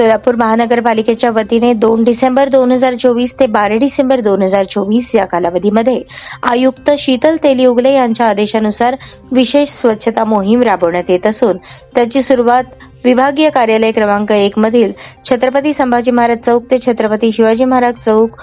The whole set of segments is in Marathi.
सोलापूर महानगरपालिकेच्या वतीने दोन डिसेंबर दोन हजार चोवीस ते बारा डिसेंबर दोन हजार चोवीस या कालावधीमध्ये आयुक्त शीतल तेली यांच्या आदेशानुसार विशेष स्वच्छता मोहीम राबवण्यात येत असून त्याची सुरुवात विभागीय कार्यालय क्रमांक एक मधील छत्रपती संभाजी महाराज चौक ते छत्रपती शिवाजी महाराज चौक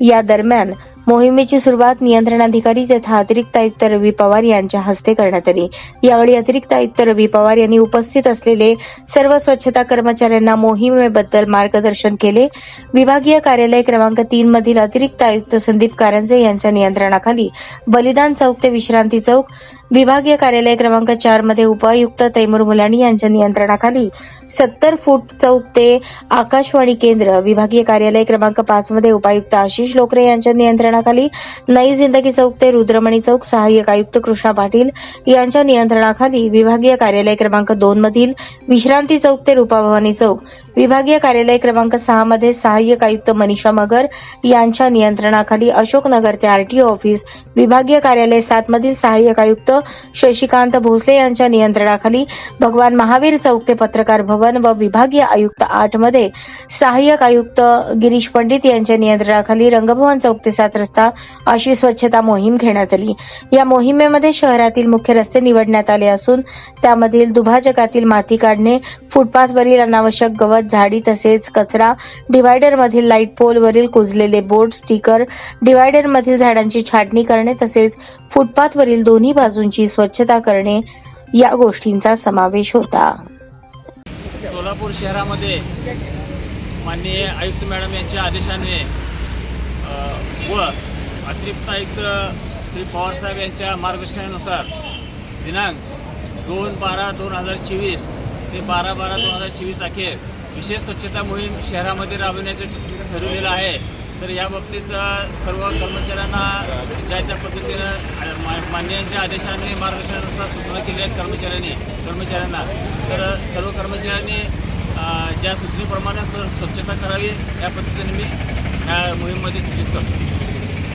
या दरम्यान मोहिमेची सुरुवात नियंत्रणाधिकारी तथा अतिरिक्त आयुक्त रवी पवार यांच्या हस्ते करण्यात आली. यावेळी अतिरिक्त आयुक्त रवी पवार यांनी उपस्थित असलेले सर्व स्वच्छता कर्मचाऱ्यांना मोहिमेबद्दल मार्गदर्शन केले. विभागीय कार्यालय क्रमांक तीन मधील अतिरिक्त आयुक्त संदीप कारंजे यांच्या नियंत्रणाखाली बलिदान चौक ते विश्रांती चौक विभागीय कार्यालय क्रमांक चारमध्ये उपायुक्त तैमूर मुलानी यांच्या नियंत्रणाखाली सत्तर फूट चौक ते आकाशवाणी केंद्र विभागीय कार्यालय क्रमांक पाच मध्ये उपायुक्त आशिष लोकरे यांच्या नियंत्रणाखाली नई जिंदगी चौक ते रुद्रमणी चौक सहाय्यक आयुक्त कृष्णा पाटील यांच्या नियंत्रणाखाली विभागीय कार्यालय क्रमांक दोन मधील विश्रांती चौक ते रूपाभवानी चौक विभागीय कार्यालय क्रमांक सहा मध्ये सहाय्यक आयुक्त मनीषा मगर यांच्या नियंत्रणाखाली अशोकनगर ते आरटीओ ऑफिस विभागीय कार्यालय सात मधील सहाय्यक आयुक्त शशिकांत भोसले यांच्या नियंत्रणाखाली भगवान महावीर चौक ते पत्रकार भवन व विभागीय आयुक्त आठमध्ये सहाय्यक आयुक्त गिरीश पंडित यांच्या नियंत्रणाखाली रंगभवन चौक ते सात रस्ता अशी स्वच्छता मोहीम घेण्यात आली. या मोहिमेमध्ये शहरातील मुख्य रस्ते निवडण्यात आले असून त्यामधील दुभाजकातील माती काढणे फुटपाथवरील अनावश्यक गवत झाडी तसेच कचरा डिव्हायडरमधील लाइट पोलवरील कुजलेले बोर्ड स्टिकर डिव्हायडरमधील झाडांची छाटणी करणे तसेच फुटपाथवरील दोन्ही बाजूंची स्वच्छता करणे या गोष्टींचा समावेश होता. सोलापूर शहरामध्ये माननीय आयुक्त मॅडम यांच्या आदेशाने व अतिरिक्त आयुक्त श्री पवारसाहेब यांच्या मार्गदर्शनानुसार दिनांक दोन बारा दोन हजार चोवीस ते बारा बारा दोन हजार चोवीस अखेर विशेष स्वच्छता मोहीम शहरामध्ये राबवण्याचं ठरवलेलं आहे. तर या बाबतीत सर्व कर्मचाऱ्यांना ज्या त्या पद्धतीनं मा- मान्यांच्या आदेशाने मार्गदर्शनानुसार सूचना केल्या आहेत कर्मचाऱ्यांनी कर्मचाऱ्यांना तर सर्व कर्मचाऱ्यांनी ज्या सूचनेप्रमाणे स्वच्छता करावी या पद्धतीने मी या मोहीममध्ये सूचित करतो.